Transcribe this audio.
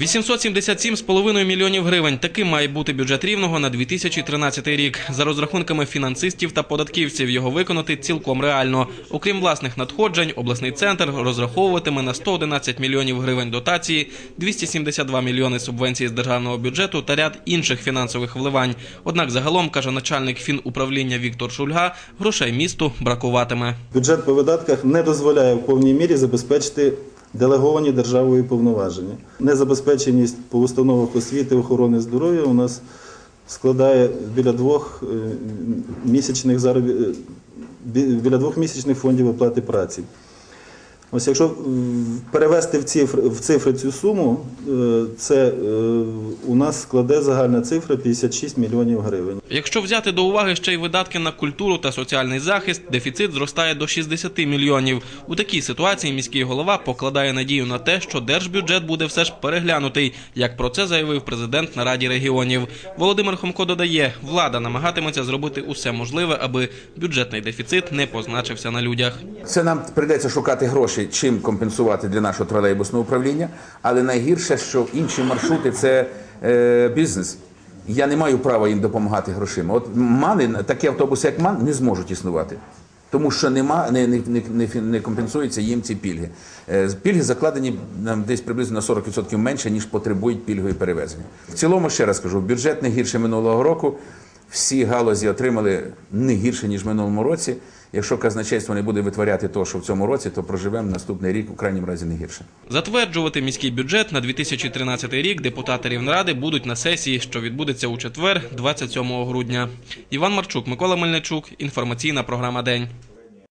877,5 мільйонів гривень. Таким має бути бюджет рівного на 2013 рік. За розрахунками фінансистів та податківців його виконати цілком реально. Окрім власних надходжень, обласний центр розраховуватиме на 111 мільйонів гривень дотації, 272 мільйони субвенцій з державного бюджету та ряд інших фінансових вливань. Однак загалом каже начальник фінуправління Віктор Шульга, грошей місту бракуватиме. Бюджет по видатках не дозволяє в повній мірі забезпечити делеговані державою повноваження. Незабезпеченість по установах освіти охорони здоров'я у нас складає біля двох е, місячних заробі... е, біля двох місячних фондів оплати праці. Ось якщо перевести в цифри, в цифри цю суму, е, це е, у нас складе загальна цифра 56 мільйонів гривень. Якщо взяти до уваги ще й видатки на культуру та соціальний захист, дефіцит зростає до 60 мільйонів. У такій ситуації міський голова покладає надію на те, що держбюджет буде все ж переглянутий, як про це заявив президент на Раді регіонів. Володимир Хомко додає, влада намагатиметься зробити усе можливе, аби бюджетний дефіцит не позначився на людях. Це нам прийдеться шукати гроші, чим компенсувати для нашого тролейбусного управління. Але найгірше, що інші маршрути це е, бізнес. Я не маю права їм допомагати грошима. От мани, такі автобуси, як МАН, не зможуть існувати. Тому що нема, не, не, не, не, компенсуються їм ці пільги. Е, Пільги закладені десь приблизно на 40% менше, ніж потребують пільгові перевезення. В цілому, ще раз кажу, бюджет не гірше минулого року. Всі галузі отримали не гірше, ніж в минулому році. Якщо казначейство не буде витворяти того, що в цьому році, то проживемо наступний рік у крайньому разі не гірше. Затверджувати міський бюджет на 2013 рік депутати Рівнради будуть на сесії, що відбудеться у четвер, 27 грудня. Іван Марчук, Микола Мельничук. Інформаційна програма День.